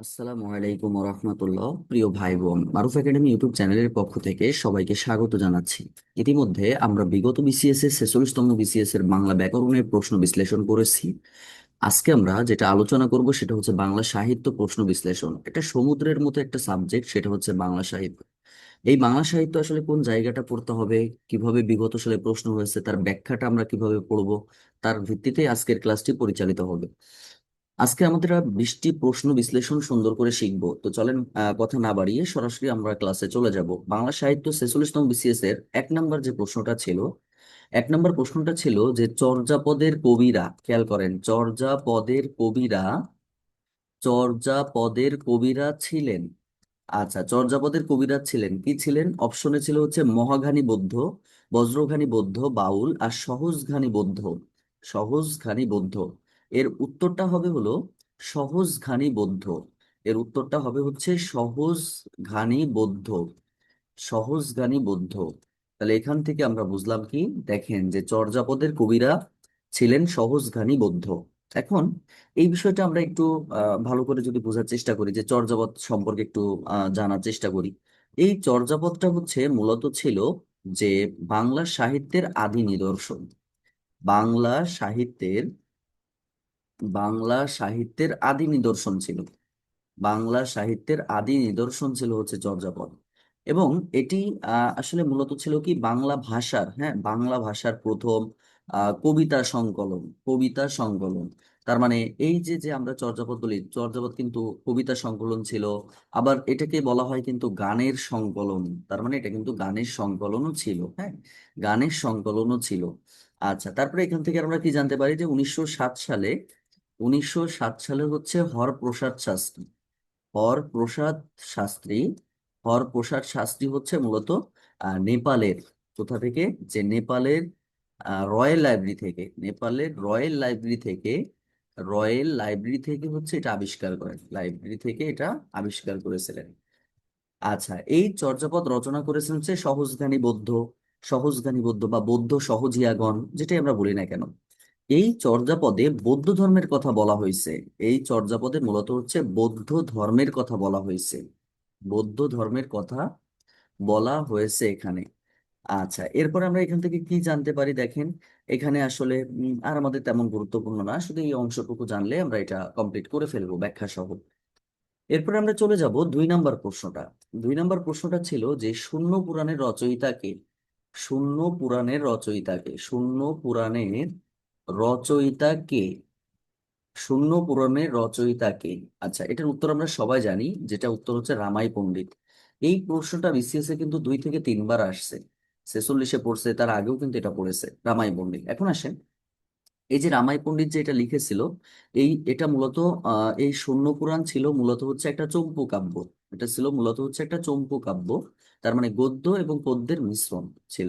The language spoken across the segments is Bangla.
আসসালামু আলাইকুম রহমতুল্লাহ প্রিয় ভাই বোন মারুফ একাডেমি ইউটিউব চ্যানেলের পক্ষ থেকে সবাইকে স্বাগত জানাচ্ছি। ইতিমধ্যে আমরা বিগত বিসিএস এর ছেচল্লিশতম বিসিএস এর বাংলা ব্যাকরণের প্রশ্ন বিশ্লেষণ করেছি। আজকে আমরা যেটা আলোচনা করব সেটা হচ্ছে বাংলা সাহিত্য প্রশ্ন বিশ্লেষণ। এটা সমুদ্রের মতো একটা সাবজেক্ট সেটা হচ্ছে বাংলা সাহিত্য। এই বাংলা সাহিত্য আসলে কোন জায়গাটা পড়তে হবে, কীভাবে বিগত সালে প্রশ্ন হয়েছে, তার ব্যাখ্যাটা আমরা কীভাবে পড়ব, তার ভিত্তিতে আজকের ক্লাসটি পরিচালিত হবে। আজকে আমাদের বৃষ্টি প্রশ্ন বিশ্লেষণ সুন্দর করে শিখব। তো চলেন কথা না বাড়িয়ে সরাসরি আমরা ক্লাসে চলে যাব। বাংলা সাহিত্য ছেচল্লিশতম বিসিএস এর এক নম্বর যে প্রশ্নটা ছিল, এক নম্বর প্রশ্নটা ছিল যে চর্যাপদের কবিরা, খেয়াল করেন, চর্যাপদের কবিরা চর্যাপদের কবিরা ছিলেন। আচ্ছা চর্যাপদের কবিরা ছিলেন, কি ছিলেন? অপশনে ছিল হচ্ছে মহাঘানী বৌদ্ধ, বজ্রঘানী বৌদ্ধ, বাউল আর সহজঘানী বৌদ্ধ। সহজঘানী বৌদ্ধ। এর উত্তরটা হবে হলো সহজঘানী বৌদ্ধ। এর উত্তরটা হবে হচ্ছে সহজঘানী বৌদ্ধ। সহজঘানী বৌদ্ধ। তাহলে এখান থেকে আমরা বুঝলাম কি? দেখেন যে চর্যাপদের কবিরা ছিলেন সহজঘানী বৌদ্ধ। এখন এই বিষয়টা আমরা একটু ভালো করে যদি বোঝার চেষ্টা করি যে চর্যাপদ সম্পর্কে একটু জানার চেষ্টা করি। এই চর্যাপদটা হচ্ছে মূলত ছিল যে বাংলা সাহিত্যের আদি নিদর্শন। বাংলা সাহিত্যের বাংলা সাহিত্যের আদি নিদর্শন ছিল। বাংলা সাহিত্যের আদি নিদর্শন ছিল হচ্ছে চর্যাপদ এবং এটি আসলে মূলত ছিল কি, বাংলা ভাষার হ্যাঁ বাংলা ভাষার প্রথম কবিতা সংকলন কবিতা সংকলন। তার মানে এই যে যে আমরা চর্যাপদ বলি চর্যাপদ কিন্তু কবিতা সংকলন ছিল। আবার এটাকে বলা হয় কিন্তু গানের সংকলন। তার মানে এটা কিন্তু গানের সংকলনও ছিল হ্যাঁ গানের সংকলনও ছিল। আচ্ছা তারপরে এখান থেকে আমরা কি জানতে পারি যে উনিশশো সাত সালে উনিশশো সাত সালে হচ্ছে হরপ্রসাদ শাস্ত্রী। হরপ্রসাদ শাস্ত্রী হরপ্রসাদ শাস্ত্রী হচ্ছে মূলত নেপালের কোথা থেকে? যে নেপালের রয়্যাল লাইব্রেরি থেকে। নেপালের রয়্যাল লাইব্রেরি থেকে, রয়্যাল লাইব্রেরি থেকে হচ্ছে এটা আবিষ্কার করেন। লাইব্রেরি থেকে এটা আবিষ্কার করেছিলেন। আচ্ছা এই চর্যাপদ রচনা করেছেন হচ্ছে সহজজ্ঞানী বৌদ্ধ। সহজজ্ঞানী বৌদ্ধ বা বৌদ্ধ সহজিয়াগণ, যেটাই আমরা বলি না কেন। এই চর্যাপদে বৌদ্ধ ধর্মের কথা বলা হয়েছে। এই চর্যাপদে মূলত হচ্ছে বৌদ্ধ ধর্মের কথা বলা হয়েছে। বৌদ্ধ ধর্মের কথা বলা হয়েছে এখানে। আচ্ছা এরপর আমরা এখান থেকে কি জানতে পারি দেখেন? এখানে আসলে আর আমাদের তেমন গুরুত্বপূর্ণ না। শুধু এই অংশটুকু জানলে আমরা এটা কমপ্লিট করে ফেলব ব্যাখ্যা সহ এরপর আমরা চলে যাব দুই নাম্বার প্রশ্নটা। দুই নাম্বার প্রশ্নটা ছিল যে শূন্য পুরাণের রচয়িতাকে শূন্য পুরাণের রচয়িতাকে শূন্য পুরাণের রচয়িতা কে শূন্য পুরাণের রচয়িতা কে আচ্ছা এটার উত্তর আমরা সবাই জানি, যেটা উত্তর হচ্ছে রামাই পণ্ডিত। এই প্রশ্নটা বিসিএস এ কিন্তু দুই থেকে তিনবার আসছে। ছেচল্লিশে পড়ছে, তার আগেও কিন্তু এটা পড়েছে, রামাই পণ্ডিত। এখন আসেন, এই যে রামাই পণ্ডিত যে এটা লিখেছিল, এই, এটা মূলত এই শূন্য পুরাণ ছিল মূলত হচ্ছে একটা চম্পু কাব্য। এটা ছিল মূলত হচ্ছে একটা চম্পু কাব্য, তার মানে গদ্য এবং পদ্যের মিশ্রণ ছিল।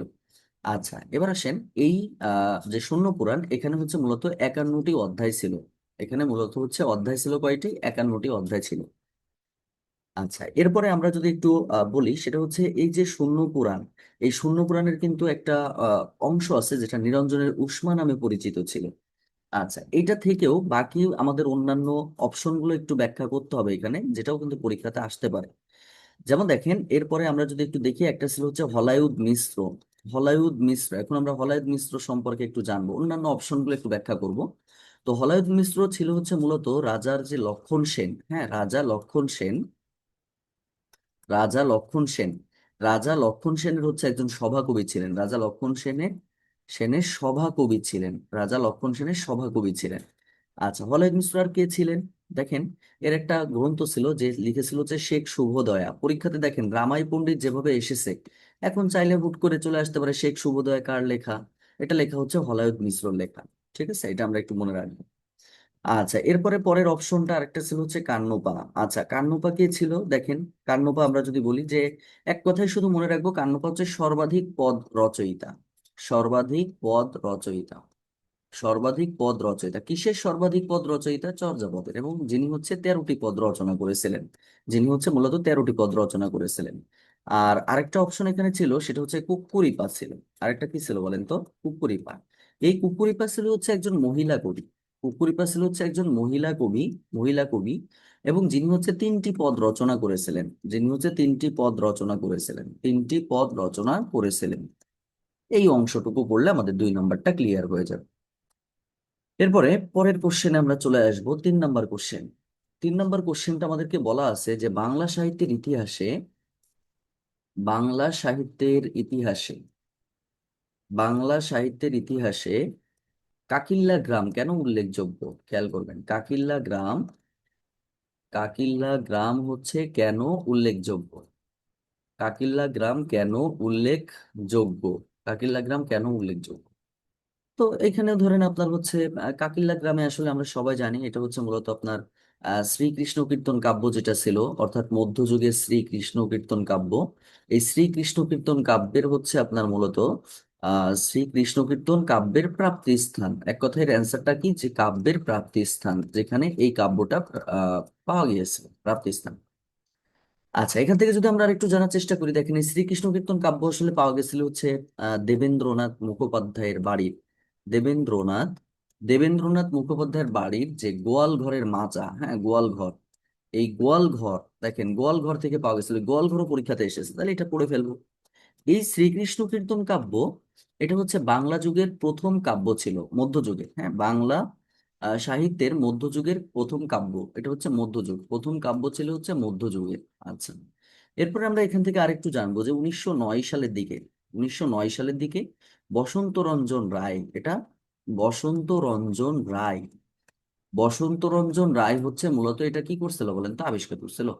আচ্ছা এবার আসেন এই আহ যে শূন্য পুরাণ এখানে হচ্ছে মূলত একান্নটি অধ্যায় ছিল। এখানে মূলত হচ্ছে অধ্যায় ছিল কয়টি? একান্নটি অধ্যায় ছিল। আচ্ছা এরপরে আমরা যদি একটু আহ, বলি সেটা হচ্ছে এই যে শূন্য পুরাণ এই শূন্য পুরাণের কিন্তু একটা আহ, অংশ আছে যেটা নিরঞ্জনের উষ্মা নামে পরিচিত ছিল। আচ্ছা এটা থেকেও বাকি আমাদের অন্যান্য অপশনগুলো একটু ব্যাখ্যা করতে হবে এখানে যেটাও কিন্তু পরীক্ষাতে আসতে পারে। যেমন দেখেন এরপরে আমরা যদি একটু দেখি একটা ছিল হচ্ছে হলায়ুদ মিশ্র। হলায়ুদ মিশ্র, এখন আমরা হলায়ুদ মিশ্র সম্পর্কে একটু জানব। অন্যান্য অপশনগুলো একটু ব্যাখ্যা করব। তো হলায়ুদ মিশ্র ছিল হচ্ছে মূলত রাজার যে লক্ষণ সেন হ্যাঁ রাজা লক্ষণ সেন, রাজা লক্ষণ সেন, রাজা লক্ষণ সেনের হচ্ছে একজন সভাকবি ছিলেন। রাজা লক্ষণ সেনের সেনের সভাকবি ছিলেন। রাজা লক্ষণ সেনের সভাকবি ছিলেন। আচ্ছা হলায়ুদ মিশ্র আর কে ছিলেন? দেখেন, এর একটা গ্রন্থ ছিল যে লিখেছিল যে শেখ শুভদয়া। পরীক্ষাতে দেখেন, রামাই পণ্ডিত যেভাবে এসেছে এখন চাইলে হুট করে চলে আসতে পারে শেখ শুভদয়া কার লেখা? এটা লেখা হচ্ছে হলায়ুদ মিশ্রর লেখা, ঠিক আছে? এটা আমরা একটু মনে রাখব। আচ্ছা এরপরে পরের অপশনটা আরেকটা ছিল হচ্ছে কান্নপা। আচ্ছা কান্নপা কে ছিল? দেখেন, কান্নপা আমরা যদি বলি যে এক কথায় শুধু মনে রাখব কান্নপা হচ্ছে সর্বাধিক পদ রচয়িতা। সর্বাধিক পদ রচয়িতা। সর্বাধিক পদ রচয়িতা। কিসের সর্বাধিক পদ রচয়িতা? চর্যাপদের। এবং যিনি হচ্ছে তেরোটি পদ রচনা করেছিলেন, যিনি হচ্ছে মূলত তেরোটি পদ রচনা করেছিলেন। আর আরেকটা অপশন এখানে ছিল, সেটা হচ্ছে কুক্কুরিপা ছিল। আরেকটা কি ছিল বলেন তো? কুক্কুরিপা এই কুক্কুরিপা ছিল হচ্ছে একজন মহিলা কবি। কুকুরিপা ছিল হচ্ছে একজন মহিলা কবি মহিলা কবি, এবং যিনি হচ্ছে তিনটি পদ রচনা করেছিলেন। যিনি হচ্ছে তিনটি পদ রচনা করেছিলেন। তিনটি পদ রচনা করেছিলেন। এই অংশটুকু পড়লে আমাদের দুই নম্বরটা ক্লিয়ার হয়ে যাবে। এরপরে পরের কোশ্চেনে আমরা চলে আসব, তিন নম্বর কোশ্চেন তিন নম্বর কোশ্চেনটা আমাদেরকে বলা আছে যে বাংলা সাহিত্যের ইতিহাসে বাংলা সাহিত্যের ইতিহাসে, বাংলা সাহিত্যের ইতিহাসে কাকিল্লা গ্রাম কেন উল্লেখযোগ্য? খেয়াল করবেন, কাকিল্লা গ্রাম কাকিল্লা গ্রাম হচ্ছে কেন উল্লেখযোগ্য? কাকিল্লা গ্রাম কেন উল্লেখযোগ্য? কাকিল্লা গ্রাম কেন উল্লেখযোগ্য? তো এখানে ধরেন আপনার হচ্ছে কাকিল্লা গ্রামে আসলে আমরা সবাই জানি, এটা হচ্ছে মূলত আপনার শ্রীকৃষ্ণ কীর্তন কাব্য যেটা ছিল, অর্থাৎ মধ্যযুগের শ্রীকৃষ্ণ কীর্তন কাব্য, এই শ্রীকৃষ্ণ কীর্তন কাব্যের হচ্ছে আপনার মূলত শ্রীকৃষ্ণ কীর্তন কাব্যের প্রাপ্তি স্থান এক কথায় এর অ্যান্সারটা কি? যে কাব্যের প্রাপ্তি স্থান যেখানে এই কাব্যটা পাওয়া গিয়েছে প্রাপ্তি স্থান আচ্ছা এখান থেকে যদি আমরা আরেকটু জানার চেষ্টা করি, দেখেন শ্রীকৃষ্ণ কীর্তন কাব্য আসলে পাওয়া গেছিল হচ্ছে দেবেন্দ্রনাথ মুখোপাধ্যায়ের বাড়ির। দেবেন্দ্রনাথ দেবেন্দ্রনাথ মুখোপাধ্যায়ের বাড়ির যে গোয়াল ঘরের মাচা হ্যাঁ গোয়াল ঘর, এই গোয়াল ঘর, দেখেন, গোয়াল ঘর থেকে পাওয়া গেছিল, গোয়াল ঘরও পরীক্ষাতে এসেছে, তাহলে এটা পড়ে ফেলব। এই শ্রীকৃষ্ণ কীর্তন কাব্য, এটা হচ্ছে বাংলা যুগের প্রথম কাব্য ছিল মধ্যযুগের হ্যাঁ বাংলা সাহিত্যের মধ্যযুগের প্রথম কাব্য, এটা হচ্ছে মধ্যযুগ প্রথম কাব্য ছিল হচ্ছে মধ্যযুগের আচ্ছা। এরপরে আমরা এখান থেকে আরেকটু জানব যে উনিশশো নয় সালের দিকে, উনিশশো নয় সালের দিকে বসন্ত রঞ্জন রায়, এটা বসন্ত রঞ্জন রায়। বসন্ত রঞ্জন রায় হচ্ছে মূলত এটা কি করছিল বলেন তো? আবিষ্কার করছিল।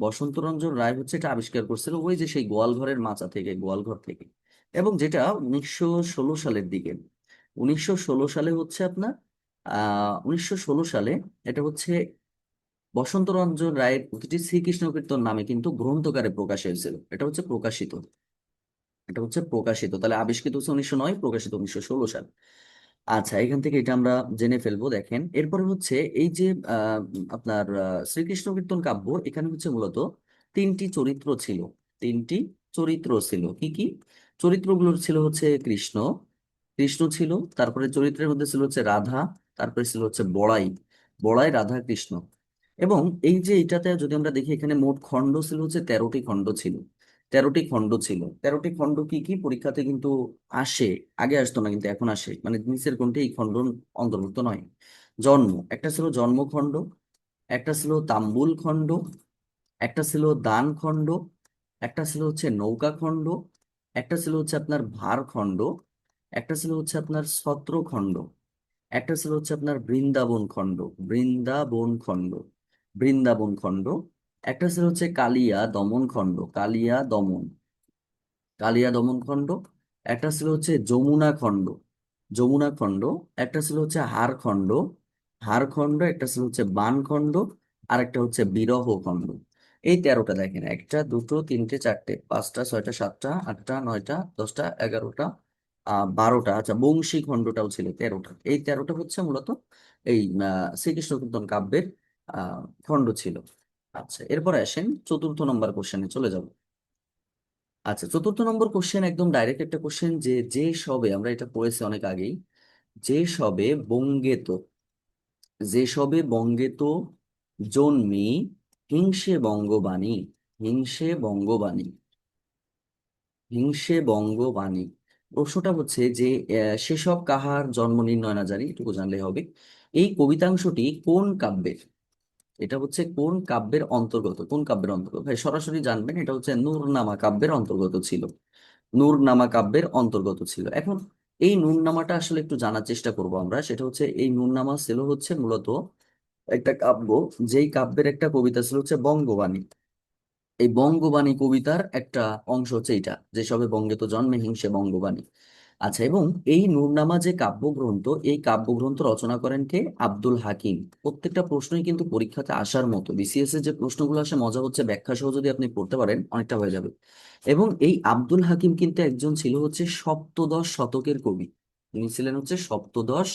বসন্ত রঞ্জন রায় হচ্ছে এটা আবিষ্কার করছিল ওই যে সেই গোয়ালঘরের মাচা থেকে, গোয়ালঘর থেকে। এবং যেটা উনিশশো ষোলো সালের দিকে। উনিশশো ষোলো সালে হচ্ছে আপনার আহ উনিশশো ষোলো সালে এটা হচ্ছে বসন্ত রঞ্জন রায়ের প্রতিটি শ্রীকৃষ্ণ কীর্তন নামে কিন্তু গ্রন্থকারে প্রকাশ হয়েছিল। এটা হচ্ছে প্রকাশিত। এটা হচ্ছে প্রকাশিত। তাহলে আবিষ্কৃত হচ্ছে উনিশশো নয়, প্রকাশিত উনিশশো ষোলো সাল। আচ্ছা এখান থেকে এটা আমরা জেনে ফেলব, দেখেন। এরপরে হচ্ছে এই যে আপনার শ্রীকৃষ্ণ কীর্তন কাব্য, এখানে হচ্ছে মূলত তিনটি চরিত্র ছিল। তিনটি চরিত্র ছিল। কি কি? চরিত্রগুলো ছিল হচ্ছে কৃষ্ণ। কৃষ্ণ ছিল, তারপরে চরিত্রের মধ্যে ছিল হচ্ছে রাধা, তারপরে ছিল হচ্ছে বড়াই। বড়াই, রাধা, কৃষ্ণ। এবং এই যে এটাতে যদি আমরা দেখি, এখানে মোট খণ্ড ছিল হচ্ছে তেরোটি খণ্ড ছিল। তেরোটি খণ্ড ছিল। তেরোটি খণ্ড কি কি? পরীক্ষাতে কিন্তু আসে, আগে আসতো না, কিন্তু এখন আসে। মানে নিচের কোনটি? এই খণ্ড অন্তর্ভুক্ত নয়। জন্ম, একটা ছিল জন্মখণ্ড, একটা ছিল তাম্বুল খণ্ড, একটা ছিল দান খণ্ড, একটা ছিল হচ্ছে নৌকা খণ্ড, একটা ছিল হচ্ছে আপনার ভার খণ্ড, একটা ছিল হচ্ছে আপনার ছত্র খণ্ড, একটা ছিল হচ্ছে আপনার বৃন্দাবন খণ্ড বৃন্দাবন খণ্ড বৃন্দাবন খণ্ড একটা ছিল হচ্ছে কালিয়া দমন খণ্ড, কালিয়া দমন কালিয়া দমন খণ্ড। একটা ছিল হচ্ছে যমুনা খণ্ড যমুনা খণ্ড। একটা ছিল হচ্ছে হার খণ্ড হার খণ্ড। একটা ছিল হচ্ছে বান খণ্ড, আর একটা হচ্ছে বিরহ খণ্ড। এই তেরোটা দেখেন, একটা, দুটো, তিনটে, চারটে, পাঁচটা, ছয়টা, সাতটা, আটটা, নয়টা, দশটা, এগারোটা বারোটা। আচ্ছা বংশী খণ্ডটাও ছিল তেরোটা। এই তেরোটা হচ্ছে মূলত এই শ্রীকৃষ্ণ কাব্যের খণ্ড ছিল। আচ্ছা এরপরে আসেন চতুর্থ নম্বর কোশ্চেনে চলে যাব। আচ্ছা চতুর্থ নম্বর কোশ্চেন একদম ডাইরেক্ট একটা কোশ্চেন যে যে সবে, আমরা এটা পড়েছি অনেক আগেই, যে সবে বঙ্গেত যে সবে বঙ্গেত জন্মি হিংসে বঙ্গবাণী হিংসে বঙ্গবাণী হিংসে বঙ্গবাণী। প্রশ্নটা হচ্ছে যে সেসব কাহার জন্ম নির্ণয় না জানি, এটুকু জানলে হবে। এই কবিতাংশটি কোন কাব্যের? এটা হচ্ছে কোন কাব্যের অন্তর্গত, কোন কাব্যের অন্তর্গত? ভাই, সরাসরি জানবেন, এটা হচ্ছে নূরনামা কাব্যের অন্তর্গত ছিল। নূরনামা কাব্যের অন্তর্গত ছিল। এখন এই নূরনামাটা আসলে একটু জানার চেষ্টা করব আমরা। সেটা হচ্ছে, এই নূরনামা ছিল হচ্ছে মূলত একটা কাব্য, যেই কাব্যের একটা কবিতা ছিল হচ্ছে বঙ্গবাণী। এই বঙ্গবাণী কবিতার একটা অংশ হচ্ছে এটা যে সবে বঙ্গে তো জন্মে হিংসে বঙ্গবাণী। আচ্ছা এবং এই নূরনামা যে কাব্যগ্রন্থ, এই কাব্যগ্রন্থ রচনা করেন কে? আব্দুল হাকিম। প্রত্যেকটা প্রশ্নই কিন্তু পরীক্ষাতে আসার মতো। বিসিএস এর যে প্রশ্নগুলো আসে, মজা হচ্ছে ব্যাখ্যা সহ যদি আপনি পড়তে পারেন, অনেকটা হয়ে যাবে। এবং এই আব্দুল হাকিম কিন্তু একজন ছিল হচ্ছে সপ্তদশ শতকের কবি। তিনি ছিলেন হচ্ছে সপ্তদশ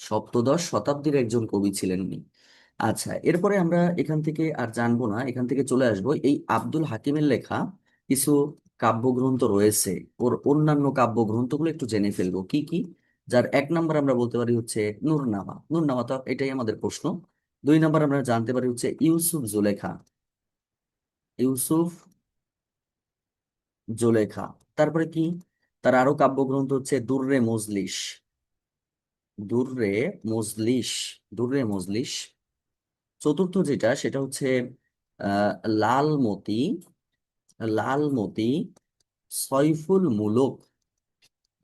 সপ্তদশ শতাব্দীর একজন কবি ছিলেন উনি। আচ্ছা এরপরে আমরা এখান থেকে আর জানব না, এখান থেকে চলে আসব। এই আব্দুল হাকিমের লেখা কিছু কাব্যগ্রন্থ রয়েছে, ওর অন্যান্য কাব্যগ্রন্থগুলো একটু জেনে ফেলব। কি কি? যার এক নাম্বার আমরা বলতে পারি হচ্ছে নূরনামা। নূরনামা তো এটাই আমাদের প্রশ্ন। দুই নাম্বার আমরা জানতে পারি হচ্ছে ইউসুফ জুলেখা। ইউসুফ জুলেখা। তারপরে কি? তার আরও কাব্যগ্রন্থ হচ্ছে দুর্রে মজলিস। দুর্রে মজলিস দুর্রে মজলিস। চতুর্থ যেটা, সেটা হচ্ছে, আহ, লালমতি লালমতি সয়ফুল মুলুক।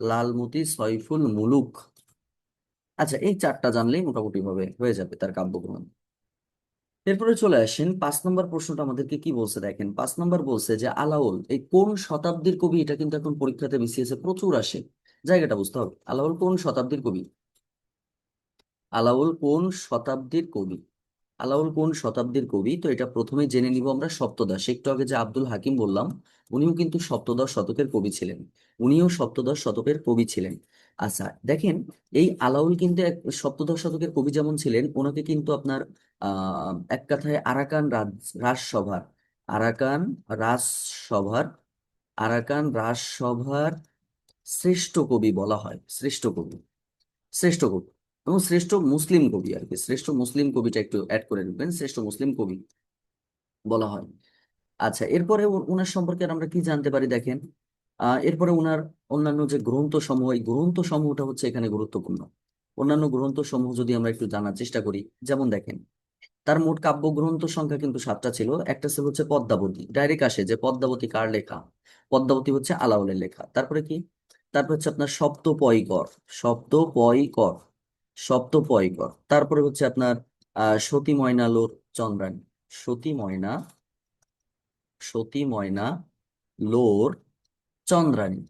লালমতি সয়ফুল মুলুক। আচ্ছা এই চারটা জানলেই মোটামুটি ভাবে হয়ে যাবে তার কাব্যগ্রন্থ এরপরে চলে আসেন, পাঁচ নম্বর প্রশ্নটা আমাদেরকে কি বলছে দেখেন, পাঁচ নম্বর বলছে যে, আলাউল, এই কোন শতাব্দীর কবি, এটা কিন্তু এখন পরীক্ষাতে বিসিএস প্রচুর আসে, জায়গাটা বুঝতে হবে, আলাউল কোন শতাব্দীর কবি? আলাউল কোন শতাব্দীর কবি? আলাউল কোন শতাব্দীর কবি, তো এটা প্রথমে জেনে নিব আমরা সপ্তদশ। একটু আগে যে আব্দুল হাকিম বললাম, উনিও কিন্তু সপ্তদশ শতকের কবি ছিলেন। উনিও সপ্তদশ শতকের কবি ছিলেন। আচ্ছা দেখেন, এই আলাউল কিন্তু এক, সপ্তদশ শতকের কবি যেমন ছিলেন, ওনাকে কিন্তু আপনার আহ এক কথায় আরাকান রাজ, রাজসভার, আরাকান রাজসভার আরাকান রাজসভার শ্রেষ্ঠ কবি বলা হয়, শ্রেষ্ঠ কবি শ্রেষ্ঠ কবি। এবং শ্রেষ্ঠ মুসলিম কবি আর কি, শ্রেষ্ঠ মুসলিম কবিটা একটু অ্যাড করে নেবেন, শ্রেষ্ঠ মুসলিম কবি বলা হয়। আচ্ছা এরপরে ওনার সম্পর্কে আমরা কি জানতে পারি দেখেন? এরপরে ওনার অন্যান্য যে গ্রন্থ সমূহ এই গ্রন্থ সমূহটা হচ্ছে এখানে গুরুত্বপূর্ণ। অন্যান্য গ্রন্থ সমূহ যদি আমরা একটু জানার চেষ্টা করি, যেমন দেখেন, তার মোট কাব্য গ্রন্থ সংখ্যা কিন্তু সাতটা ছিল, একটা ছিল হচ্ছে পদ্মাবতী ডাইরেক্ট আসে যে পদ্মাবতী কার লেখা? পদ্মাবতী হচ্ছে আলাউলের লেখা। তারপরে কি? তারপর হচ্ছে আপনার সপ্তপয়কর সপ্তপয়কর সপ্তপয়কর তারপরে হচ্ছে আপনার সতী ময়না লোর চন্দ্রাণী। সতী ময়না সতী ময়না লোর চন্দ্রাণী।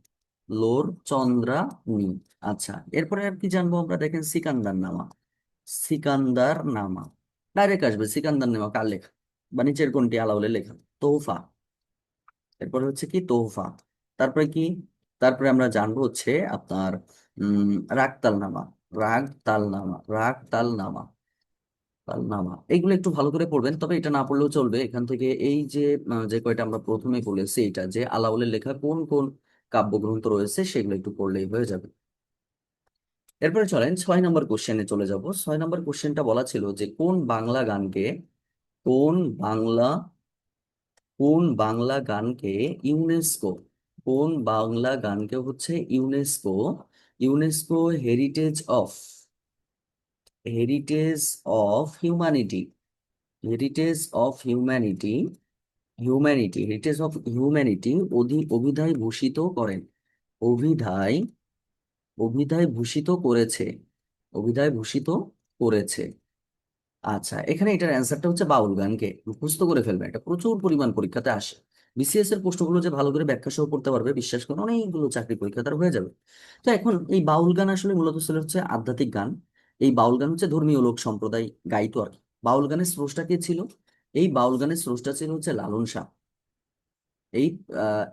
লোর চন্দ্রাণী। আচ্ছা এরপরে আর কি জানব আমরা? দেখেন সিকান্দার নামা। সিকান্দার নামা। ডাইরেক্ট আসবে, সিকান্দার নামা, কার লেখা? বা নিচের কোনটি আলাউলের লেখা? তোহফা। এরপরে হচ্ছে কি? তোহফা। তারপরে কি? তারপরে আমরা জানব হচ্ছে আপনার, উম রাগ তাল নামা। রাগ তাল নামা রাগ তাল নামা তাল নামা এইগুলো একটু ভালো করে পড়বেন, তবে এটা না পড়লেও চলবে। এখান থেকে এই যে যে কয়টা আমরা প্রথমে বলেছি এটা যে আলাউলের লেখা কোন কোন কাব্যগ্রন্থ রয়েছে, সেগুলো একটু পড়লেই হয়ে যাবে। এরপরে চলেন, ছয় নম্বর কোশ্চেনে চলে যাব। ছয় নম্বর কোশ্চেনটা বলা ছিল যে, কোন বাংলা গানকে, কোন বাংলা কোন বাংলা গানকে ইউনেস্কো কোন বাংলা গানকে হচ্ছে UNESCO UNESCO heritage of heritage of humanity heritage of humanity humanity heritage of humanity অধি, অভিধায় ভূষিত করেন। অভিধায় অভিধায় ভূষিত করেছে। অভিধায় ভূষিত করেছে। আচ্ছা এখানে এটার অ্যান্সারটা হচ্ছে বাউল গানকে মুখস্থ করে ফেলবে এটা প্রচুর পরিমাণ পরীক্ষাতে আসে। বিসিএস এর প্রশ্নগুলো যে ভালো করে ব্যাখ্যা সহ করতে পারবে, বিশ্বাস করুন, অনেকগুলো চাকরি পরীক্ষা তার হয়ে যাবে। তো এখন এই বাউল গান আসলে মূলত ছিল হচ্ছে আধ্যাত্মিক গান। এই বাউল গান হচ্ছে ধর্মীয় লোক সম্প্রদায় গাইতো আর কি। বাউল গানের স্রষ্টা কে ছিল? এই বাউল গানের স্রষ্টা ছিল হচ্ছে লালন শাহ। এই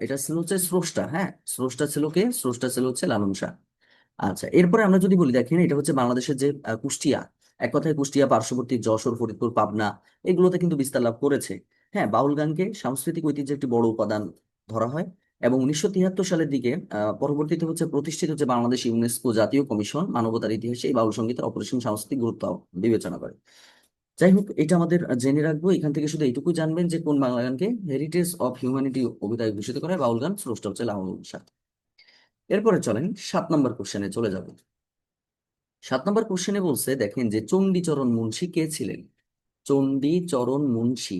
এটা ছিল হচ্ছে স্রষ্টা হ্যাঁ? স্রষ্টা ছিল কে? স্রষ্টা ছিল হচ্ছে লালন শাহ। আচ্ছা এরপরে আমরা যদি বলি, দেখেন, এটা হচ্ছে বাংলাদেশের যে কুষ্টিয়া। এক কথায় কুষ্টিয়া, পার্শ্ববর্তী যশোর, ফরিদপুর, পাবনা, এগুলোতে কিন্তু বিস্তার লাভ করেছে। হ্যাঁ বাউল গানকে সাংস্কৃতিক ঐতিহ্যের একটি বড় উপাদান ধরা হয় এবং উনিশশো তিয়াত্তর সালের দিকে পরবর্তীতে হচ্ছে প্রতিষ্ঠিত হচ্ছে বাংলাদেশ ইউনেস্কো জাতীয় কমিশন, মানবতার ইতিহাসে এই বাউল সঙ্গীতের অপরিসীম সাংস্কৃতিক গুরুত্ব বিবেচনা করে। যাই হোক, এটা আমাদের জেনে রাখব। এখান থেকে শুধু এইটুকু জানবেন যে কোন বাংলা গানকে হেরিটেজ অফ হিউম্যানিটি অভিধায় ভূষিত করে বাউল গান স্রষ্টা হচ্ছে লালন শাহ এরপরে চলেন সাত নম্বর কোশ্চেনে চলে যাব। সাত নম্বর কোশ্চেনে বলছে, দেখেন যে চণ্ডীচরণ মুন্সী কে ছিলেন? চণ্ডীচরণ মুন্সী।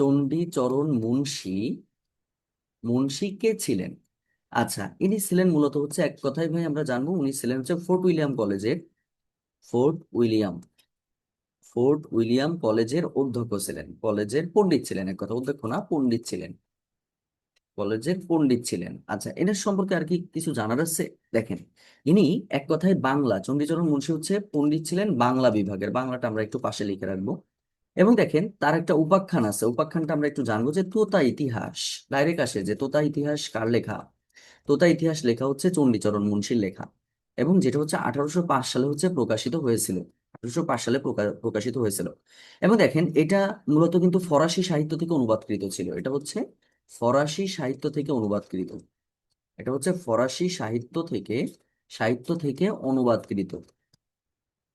চণ্ডীচরণ মুন্সী মুন্সী কে ছিলেন? আচ্ছা ইনি ছিলেন মূলত হচ্ছে এক কথাই ভাই আমরা জানব, উনি ছিলেন হচ্ছে ফোর্ট উইলিয়াম কলেজের, ফোর্ট উইলিয়াম ফোর্ট উইলিয়াম কলেজের অধ্যক্ষ ছিলেন, কলেজের পণ্ডিত ছিলেন, এক কথা অধ্যক্ষ না পণ্ডিত ছিলেন, কলেজের পণ্ডিত ছিলেন। আচ্ছা এনার সম্পর্কে আর কি কিছু জানার আছে? দেখেন, ইনি এক কথায় বাংলা, চণ্ডীচরণ মুন্সী হচ্ছে পণ্ডিত ছিলেন বাংলা বিভাগের, বাংলাটা আমরা একটু পাশে লিখে রাখব। এবং দেখেন, তার একটা উপাখ্যান আছে। উপাখ্যানটা আমরা একটু জানব যে তোতা ইতিহাস। ডাইরেক্ট আসে যে তোতা ইতিহাস কার লেখা? তোতা ইতিহাস লেখা হচ্ছে চণ্ডীচরণ মুন্সীর লেখা। এবং যেটা হচ্ছে আঠারোশো পাঁচ সালে হচ্ছে প্রকাশিত হয়েছিল। আঠারোশো পাঁচ সালে প্রকা- প্রকাশিত হয়েছিল। এবং দেখেন, এটা মূলত কিন্তু ফরাসি সাহিত্য থেকে অনুবাদকৃত ছিল। এটা হচ্ছে ফরাসি সাহিত্য থেকে অনুবাদকৃত। এটা হচ্ছে ফরাসি সাহিত্য থেকে সাহিত্য থেকে অনুবাদকৃত।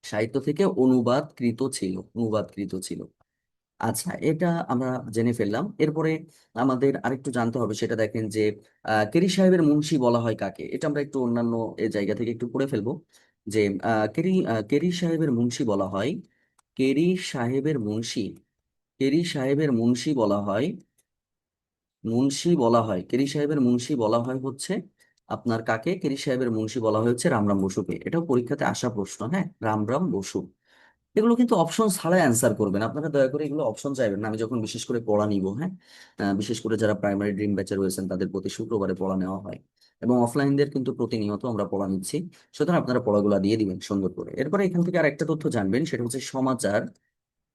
সাহিত্য থেকে অনুবাদকৃত ছিল অনুবাদকৃত ছিল। আচ্ছা এটা আমরা জেনে ফেললাম। এরপরে আমাদের আরেকটু জানতে হবে সেটা দেখেন যে আহ, কেরি সাহেবের মুন্সি বলা হয় কাকে? এটা আমরা একটু অন্যান্য জায়গা থেকে একটু পড়ে ফেলব। যে আহ, কেরি কেরি সাহেবের মুন্সি বলা হয় কেরি সাহেবের মুন্সি কেরি সাহেবের মুন্সি বলা হয় মুন্সি বলা হয় কেরি সাহেবের মুন্সি বলা হয় হচ্ছে আপনার কাকে? কেরি সাহেবের মুন্সি বলা হয় হচ্ছে রামরাম বসুকে। এটাও পরীক্ষাতে আসা প্রশ্ন হ্যাঁ? রামরাম বসু। এগুলো কিন্তু অপশন ছাড়াই অ্যান্সার করবেন। আপনারা দয়া করে এগুলো অপশন চাইবেন না। আমি যখন বিশেষ করে পড়া নিব হ্যাঁ? বিশেষ করে যারা প্রাইমারি ড্রিম ব্যাচে রয়েছেন, তাদের প্রতি শুক্রবারে পড়া নেওয়া হয়। এবং অফলাইনদের কিন্তু প্রতিনিয়ত আমরা পড়া নিচ্ছি। সুতরাং আপনারা পড়াগুলো দিয়ে দিবেন সুন্দর করে। এরপরে এখান থেকে আর একটা তথ্য জানবেন, সেটা হচ্ছে সমাচার।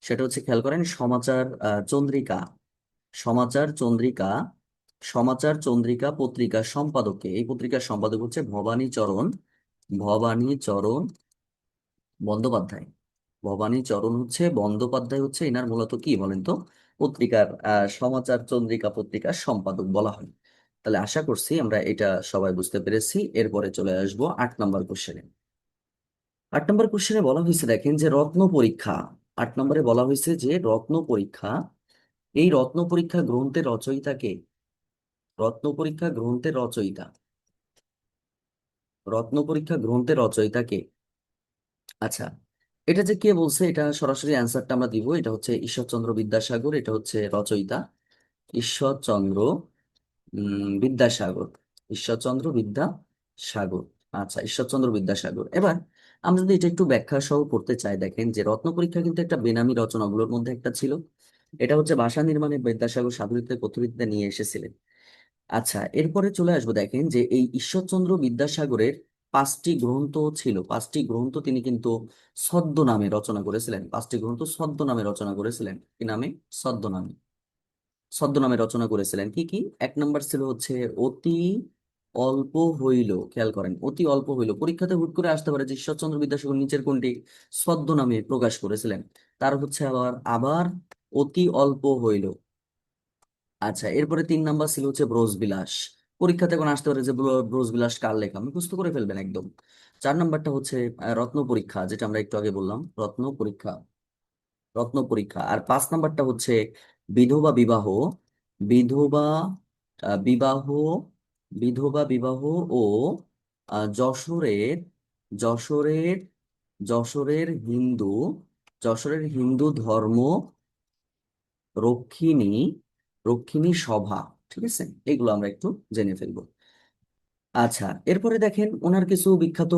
সেটা হচ্ছে খেয়াল করেন, সমাচার চন্দ্রিকা। সমাচার চন্দ্রিকা। সমাচার, চন্দ্রিকা পত্রিকা সম্পাদককে এই পত্রিকার সম্পাদক হচ্ছে ভবানী চরণ ভবানী চরণ বন্দ্যোপাধ্যায়। ভবানী চরণ হচ্ছে, বন্দ্যোপাধ্যায় হচ্ছে, এনার মূলত কি বলেন তো? পত্রিকার সমাচার চন্দ্রিকা পত্রিকার সম্পাদক বলা হয়। তাহলে আশা করছি আমরা এটা সবাই বুঝতে পেরেছি। এরপরে চলে আসব আট নম্বর কোশ্চেনে আট নম্বর কোশ্চেনে বলা হয়েছে, দেখেন যে রত্ন পরীক্ষা। আট নম্বরে বলা হয়েছে যে রত্ন পরীক্ষা, এই রত্ন পরীক্ষা গ্রন্থের রচয়িতাকে রত্ন পরীক্ষা গ্রন্থের রচয়িতা। রত্ন পরীক্ষা গ্রন্থের রচয়িতাকে আচ্ছা এটা যে কে বলছে, এটা সরাসরি অ্যান্সারটা আমরা দিব। এটা হচ্ছে ঈশ্বরচন্দ্র বিদ্যাসাগর, এটা হচ্ছে রচয়িতা। ঈশ্বরচন্দ্র বিদ্যাসাগর। ঈশ্বরচন্দ্র বিদ্যাসাগর। আচ্ছা ঈশ্বরচন্দ্র বিদ্যাসাগর। এবার আমরা যদি এটা একটু ব্যাখ্যা সহ করতে চাই, দেখেন যে রত্ন পরীক্ষা কিন্তু একটা বেনামি রচনাগুলোর মধ্যে একটা ছিল। এটা হচ্ছে ভাষা নির্মাণে বিদ্যাসাগর সাধুরীতে কথুরীতে নিয়ে এসেছিলেন। আচ্ছা এরপরে চলে আসব, দেখেন যে এই ঈশ্বরচন্দ্র বিদ্যাসাগরের পাঁচটি গ্রন্থ ছিল। পাঁচটি গ্রন্থ তিনি কিন্তু ছদ্মনামে রচনা করেছিলেন। পাঁচটি গ্রন্থ ছদ্মনামে রচনা করেছিলেন। কি নামে? ছদ্মনামে ছদ্মনামে রচনা করেছিলেন। কি কি? এক নম্বর ছিল হচ্ছে অতি অল্প হইল, খেয়াল করেন, অতি অল্প হইল। পরীক্ষাতে হুট করে আসতে পারে যে ঈশ্বরচন্দ্র বিদ্যাসাগর নিচের কোনটি? ছদ্মনামে প্রকাশ করেছিলেন। তার হচ্ছে আবার আবার অতি অল্প হইল। আচ্ছা এরপরে তিন নাম্বার ছিল হচ্ছে ব্রজবিলাস। পরীক্ষাতে এখন আসতে পারে যে ব্র- ব্রজবিলাস কার লেখা? মুখস্থ করে ফেলবেন একদম। চার নাম্বারটা হচ্ছে রত্ন পরীক্ষা, যেটা আমরা একটু আগে বললাম। রত্ন পরীক্ষা। রত্ন পরীক্ষা। আর পাঁচ নাম্বারটা হচ্ছে বিধবা বিবাহ। বিধবা বিবাহ বিধবা বিবাহ ও যশোরের যশোরের যশোরের হিন্দু যশোরের হিন্দু ধর্ম রক্ষিণী রক্ষিণী সভা। ঠিক আছে? এগুলো আমরা একটু জেনে ফেলব। আচ্ছা এরপরে দেখেন ওনার কিছু বিখ্যাত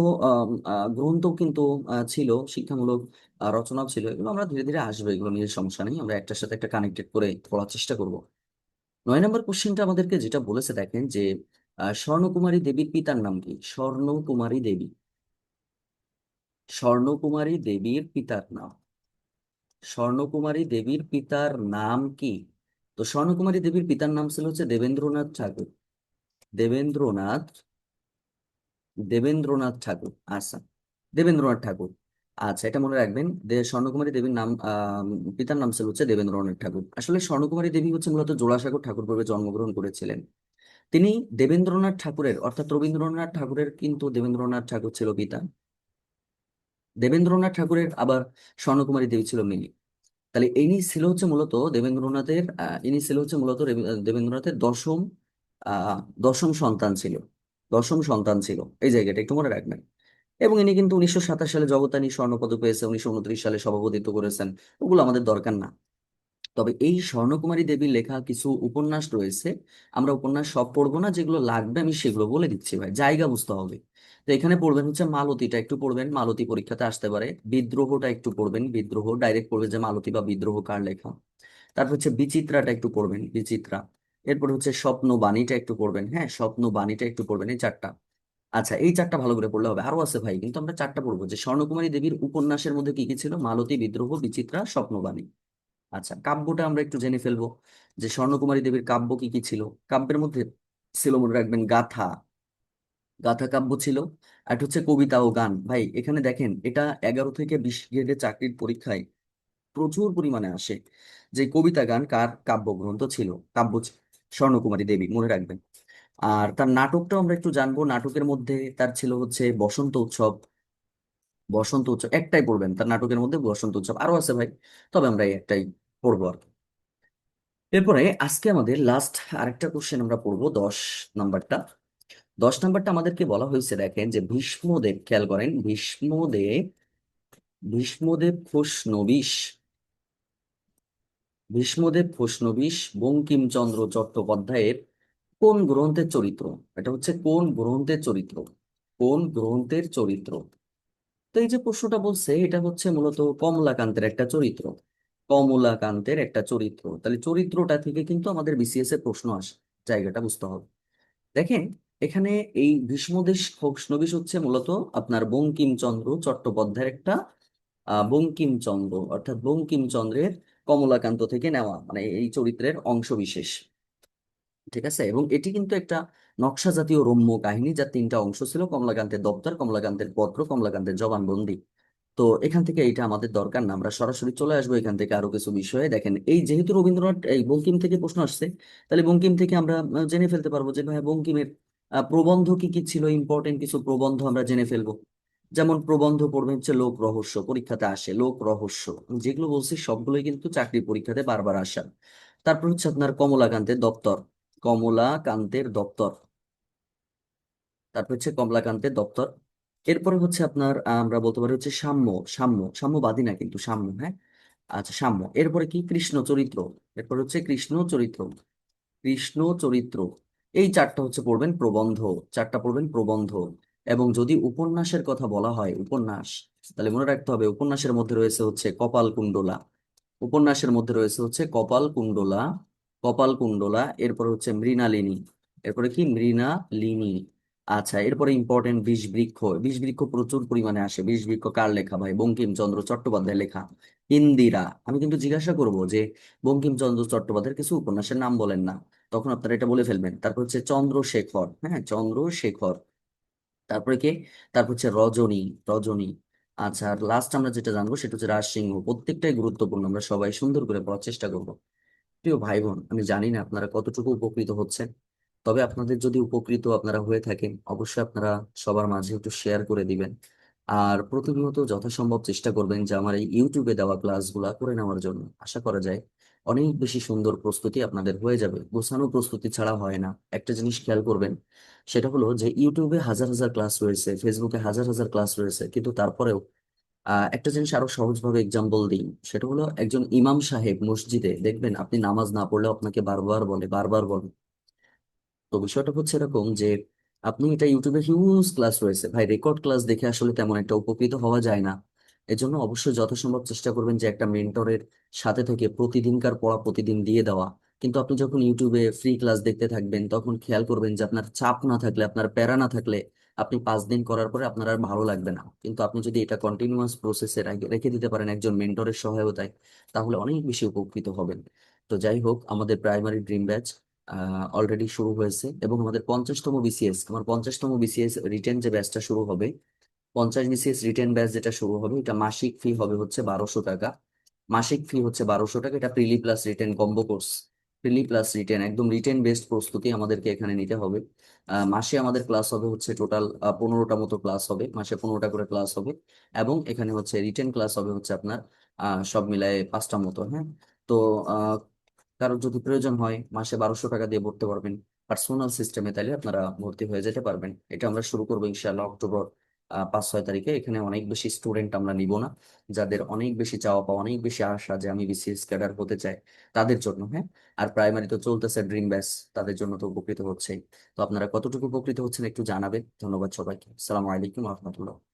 গ্রন্থ কিন্তু ছিল শিক্ষামূলক আহ, রচনাও ছিল এগুলো আমরা ধীরে ধীরে আসব এগুলো নিয়ে সমস্যা নেই। আমরা একটার সাথে একটা কানেক্টেড করে পড়ার চেষ্টা করব। নয় নম্বর কোশ্চেনটা আমাদেরকে যেটা বলেছে দেখেন যে স্বর্ণকুমারী দেবীর পিতার নাম কি? স্বর্ণকুমারী দেবী। স্বর্ণকুমারী দেবীর পিতার নাম। স্বর্ণকুমারী দেবীর পিতার নাম কি? তো স্বর্ণকুমারী দেবীর পিতার নাম ছিল হচ্ছে দেবেন্দ্রনাথ ঠাকুর। দেবেন্দ্রনাথ দেবেন্দ্রনাথ ঠাকুর আচ্ছা দেবেন্দ্রনাথ ঠাকুর। আচ্ছা এটা মনে রাখবেন যে স্বর্ণকুমারী দেবীর নাম পিতার নাম ছিল হচ্ছে দেবেন্দ্রনাথ ঠাকুর। আসলে স্বর্ণকুমারী দেবী হচ্ছে মূলত জোড়াসাঁকোর ঠাকুর পূর্বে জন্মগ্রহণ করেছিলেন। তিনি দেবেন্দ্রনাথ ঠাকুরের, অর্থাৎ রবীন্দ্রনাথ ঠাকুরের কিন্তু দেবেন্দ্রনাথ ঠাকুর ছিল পিতা। দেবেন্দ্রনাথ ঠাকুরের আবার স্বর্ণকুমারী দেবী ছিল মেয়ে তাহলে ইনি ছিল হচ্ছে মূলত দেবেন্দ্রনাথের ইনি ছিল হচ্ছে মূলত দেবেন্দ্রনাথের দশম দশম সন্তান ছিল, দশম সন্তান ছিল। এই জায়গাটা একটু মনে রাখবেন। এবং ইনি কিন্তু উনিশশো সাতাশ সালে জগতানি স্বর্ণপদক পেয়েছে, উনিশশো উনত্রিশ সালে সভাপতিত্ব করেছেন, ওগুলো আমাদের দরকার না। তবে এই স্বর্ণকুমারী দেবীর লেখা কিছু উপন্যাস রয়েছে, আমরা উপন্যাস সব পড়ব না, যেগুলো লাগবে আমি সেগুলো বলে দিচ্ছি ভাই, জায়গা বুঝতে হবে। তো এখানে পড়বেন হচ্ছে মালতীটা, একটু পড়বেন, মালতী পরীক্ষাতে আসতে পারে। বিদ্রোহটা একটু পড়বেন, বিদ্রোহ ডাইরেক্ট পড়বে যে মালতী বা বিদ্রোহ কার লেখা। তারপর হচ্ছে বিচিত্রাটা একটু পড়বেন, বিচিত্রা। এরপর হচ্ছে স্বপ্ন বাণীটা একটু পড়বেন হ্যাঁ? স্বপ্ন বাণীটা একটু পড়বেন, এই চারটা। আচ্ছা এই চারটা ভালো করে পড়লে হবে। আরও আছে ভাই, কিন্তু আমরা চারটা পড়ব। যে স্বর্ণকুমারী দেবীর উপন্যাসের মধ্যে কি কি ছিল? মালতী, বিদ্রোহ, বিচিত্রা, স্বপ্নবাণী। আচ্ছা কাব্যটা আমরা একটু জেনে ফেলব। যে স্বর্ণকুমারী দেবীর কাব্য কি কি ছিল? কাব্যের মধ্যে ছিল মনে রাখবেন গাথা গাথা কাব্য ছিল। আর হচ্ছে কবিতা ও গান। ভাই, এখানে দেখেন, এটা এগারো থেকে বিশ গ্রেডের চাকরির পরীক্ষায় প্রচুর পরিমাণে আসে যে কবিতা গান কার কাব্যগ্রন্থ ছিল। কাব্য স্বর্ণকুমারী দেবী, মনে রাখবেন। আর তার নাটকটাও আমরা একটু জানব। নাটকের মধ্যে তার ছিল হচ্ছে বসন্ত উৎসব। বসন্ত উৎসব, একটাই পড়বেন, তার নাটকের মধ্যে বসন্ত উৎসব আরও আছে ভাই, তবে আমরা এই একটাই পড়ব আর। এরপরে আজকে আমাদের লাস্ট আরেকটা কোশ্চেন আমরা পড়ব, দশ নাম্বারটা। দশ নাম্বারটা আমাদেরকে বলা হয়েছে, দেখেন যে ভীষ্মদেব, খেয়াল করেন, ভীষ্মদেব ভীষ্মদেব ফোসনবিশ ভীষ্মদেব ফোসনবিশ বঙ্কিমচন্দ্র চট্টোপাধ্যায়ের কোন গ্রন্থের চরিত্র? এটা হচ্ছে কোন গ্রন্থের চরিত্র? কোন গ্রন্থের চরিত্র? তো এই যে প্রশ্নটা বলছে, এটা হচ্ছে মূলত কমলাকান্তের একটা চরিত্র। কমলাকান্তের একটা চরিত্র। তাহলে চরিত্রটা থেকে কিন্তু আমাদের বিসিএস এর প্রশ্ন আসে জায়গাটা বুঝতে হবে। দেখেন এখানে এই ভীষ্মদেশ ফোকসনবিশ হচ্ছে মূলত আপনার বঙ্কিমচন্দ্র চট্টোপাধ্যায়ের একটা আহ বঙ্কিমচন্দ্র, অর্থাৎ বঙ্কিমচন্দ্রের কমলাকান্ত থেকে নেওয়া মানে এই চরিত্রের অংশ বিশেষ ঠিক আছে? এবং এটি কিন্তু একটা নকশা জাতীয় রম্য কাহিনী, যার তিনটা অংশ ছিল, কমলাকান্তের দপ্তর, কমলাকান্তের পত্র, কমলাকান্তের জবানবন্দি তো এখান থেকে এটা আমাদের দরকার না, আমরা সরাসরি চলে আসব এখান থেকে আরও কিছু বিষয়ে। দেখেন, এই যেহেতু রবীন্দ্রনাথ, এই বঙ্কিম থেকে প্রশ্ন আসছে, তাহলে বঙ্কিম থেকে আমরা জেনে ফেলতে পারব যে ভাই বঙ্কিমের প্রবন্ধ কি কি ছিল ইম্পর্টেন্ট কিছু প্রবন্ধ আমরা জেনে ফেলব। যেমন প্রবন্ধ পড়বে হচ্ছে লোক রহস্য, পরীক্ষাতে আসে লোক রহস্য। যেগুলো বলছি সবগুলোই কিন্তু চাকরি পরীক্ষাতে বারবার আসা। তারপর হচ্ছে আপনার কমলাকান্তের দপ্তর। কমলাকান্তের দপ্তর। তারপর হচ্ছে কমলাকান্তের দপ্তর। এরপরে হচ্ছে আপনার আমরা বলতে পারি হচ্ছে সাম্য সাম্য সাম্যবাদী না কিন্তু সাম্য হ্যাঁ? আচ্ছা সাম্য। এরপরে কি? কৃষ্ণ চরিত্র। এরপর হচ্ছে কৃষ্ণ চরিত্র। কৃষ্ণ চরিত্র। এই চারটা হচ্ছে পড়বেন প্রবন্ধ, চারটা পড়বেন প্রবন্ধ। এবং যদি উপন্যাসের কথা বলা হয়, উপন্যাস, তাহলে মনে রাখতে হবে উপন্যাসের মধ্যে রয়েছে হচ্ছে কপাল কুণ্ডলা। উপন্যাসের মধ্যে রয়েছে হচ্ছে কপাল কুণ্ডলা কপাল কুণ্ডলা, এরপরে হচ্ছে মৃণালিনী। এরপরে কি? মৃণালিনী। আচ্ছা এরপরে ইম্পর্টেন্ট বিষ বৃক্ষ বিষ বৃক্ষ প্রচুর পরিমাণে আসে। বিষ বৃক্ষ কার লেখা ভাই? বঙ্কিমচন্দ্র চট্টোপাধ্যায় লেখা। ইন্দিরা। আমি কিন্তু জিজ্ঞাসা করব যে বঙ্কিমচন্দ্র চট্টোপাধ্যায়ের কিছু উপন্যাসের নাম বলেন না। তখন আপনারা এটা বলে ফেলবেন। তারপর হচ্ছে চন্দ্রশেখর হ্যাঁ? চন্দ্রশেখর। তারপরে কে? তারপর হচ্ছে রজনী রজনী। আচ্ছা আর লাস্ট আমরা যেটা জানব সেটা হচ্ছে রাজসিংহ। প্রত্যেকটাই গুরুত্বপূর্ণ, আমরা সবাই সুন্দর করে পড়ার চেষ্টা করব। প্রিয় ভাই বোন আমি জানি না আপনারা কতটুকু উপকৃত হচ্ছেন, তবে আপনাদের যদি উপকৃত আপনারা হয়ে থাকেন, অবশ্যই আপনারা সবার মাঝে একটু শেয়ার করে দিবেন। আর প্রতিনিয়ত যথাসম্ভব চেষ্টা করবেন যে আমার এই ইউটিউবে দেওয়া ক্লাসগুলা করে নেওয়ার জন্য। আশা করা যায় অনেক বেশি সুন্দর প্রস্তুতি আপনাদের হয়ে যাবে। গোছানো প্রস্তুতি ছাড়া হয় না। একটা জিনিস খেয়াল করবেন, সেটা হলো যে ইউটিউবে হাজার হাজার ক্লাস রয়েছে ফেসবুকে হাজার হাজার ক্লাস রয়েছে, কিন্তু তারপরেও একটা জিনিস আরও সহজভাবে এক্সাম্পল দিই। সেটা হলো একজন ইমাম সাহেব মসজিদে, দেখবেন আপনি নামাজ না পড়লে আপনাকে বারবার বলে বারবার বলে। তো বিষয়টা হচ্ছে এরকম যে, আপনি এটা ইউটিউবে হিউজ ক্লাস রয়েছে। ভাই রেকর্ড ক্লাস দেখে আসলে তেমন একটা উপকৃত হওয়া যায় না। এজন্য অবশ্যই যথাসম্ভব চেষ্টা করবেন যে একটা মেন্টরের সাথে থেকে প্রতিদিনকার পড়া প্রতিদিন দিয়ে দেওয়া। কিন্তু আপনি যখন ইউটিউবে ফ্রি ক্লাস দেখতে থাকবেন, তখন খেয়াল করবেন যে আপনার চাপ না থাকলে, আপনার প্যারা না থাকলে আপনি পাঁচ দিন করার পরে আপনার আর ভালো লাগবে না। কিন্তু আপনি যদি এটা কন্টিনিউয়াস প্রসেসে রেখে দিতে পারেন একজন মেন্টরের সহায়তায়, তাহলে অনেক বেশি উপকৃত হবেন। তো যাই হোক, আমাদের প্রাইমারি ড্রিম ব্যাচ অলরেডি শুরু হয়েছে এবং আমাদের পঞ্চাশতম বিসিএস আমার পঞ্চাশতম বিসিএস রিটেন যে ব্যাচটা শুরু হবে পঞ্চাশ বিসিএস রিটেন ব্যাচ যেটা শুরু হবে, এটা মাসিক ফি হবে হচ্ছে বারোশো টাকা। মাসিক ফি হচ্ছে বারোশো টাকা, এটা prelim plus written combo course prelim plus written একদম রিটেন বেসড প্রস্তুতি আমাদেরকে এখানে নিতে হবে। মাসে আমাদের ক্লাস হবে হচ্ছে টোটাল পনেরোটা মতো ক্লাস হবে, মাসে পনেরোটা করে ক্লাস হবে। এবং এখানে হচ্ছে রিটেন ক্লাস হবে হচ্ছে আপনার সব মিলায়ে পাঁচটা মতো হ্যাঁ? তো কারোর যদি প্রয়োজন হয়, মাসে বারোশো টাকা দিয়ে ভরতে পারবেন পার্সোনাল সিস্টেমে তাইলে আপনারা ভর্তি হয়ে যেতে পারবেন। এটা আমরা শুরু করব ইনশাআল্লাহ অক্টোবর পাঁচ, ছয় তারিখে এখানে অনেক বেশি স্টুডেন্ট আমরা নিব না। যাদের অনেক বেশি চাওয়া পাওয়া অনেক বেশি আশা যে আমি বিসিএস ক্যাডার হতে চাই, তাদের জন্য হ্যাঁ? আর প্রাইমারি তো চলতেছে ড্রিম ব্যাচ তাদের জন্য তো উপকৃত হচ্ছেই। তো আপনারা কতটুকু উপকৃত হচ্ছেন একটু জানাবেন। ধন্যবাদ সবাইকে। সালামু আলাইকুম রহমতুল্লাহ।